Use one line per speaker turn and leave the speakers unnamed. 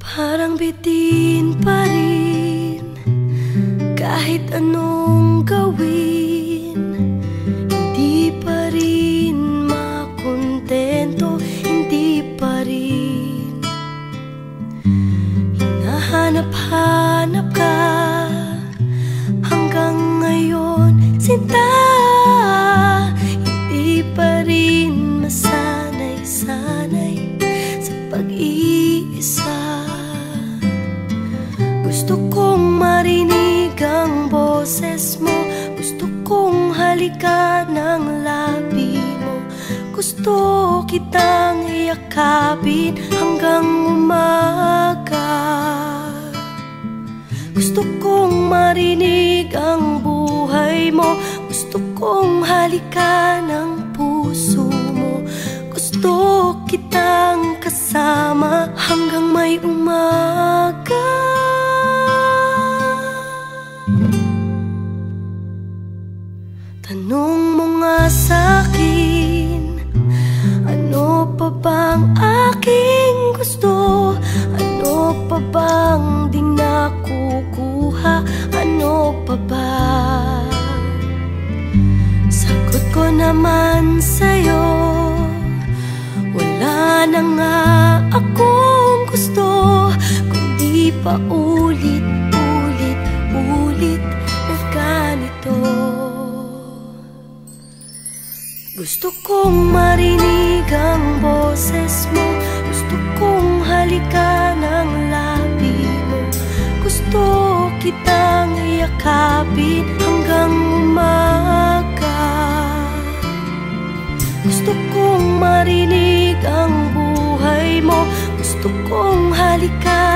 Parang bitin pa rin Kahit anong gawin. Hindi pa rin makontento Hindi pa rin Hinahanap-hanap ka. Hanggang ngayon Sinta pag-iisa. Gusto kong marinig ang boses mo. Gusto kong halikan ng labi mo. Gusto kitang iyakapin hanggang umaga. Gusto kong marinig ang buhay mo. Gusto kong halikan ang puso mo. Gusto kitang Tanong mo nga sa'kin Ano pa bang aking gusto? Ano pa bang di nakukuha? Ano pa ba? Sagot ko naman sa'yo Wala na nga akong gusto Kundi pa ulit, ganito Gusto kong marinig ang boses mo. Gusto kong halikan ang labi mo. Gusto kitang iyakapin hanggang umaga. Gusto kong marinig ang buhay mo. Gusto kong halikan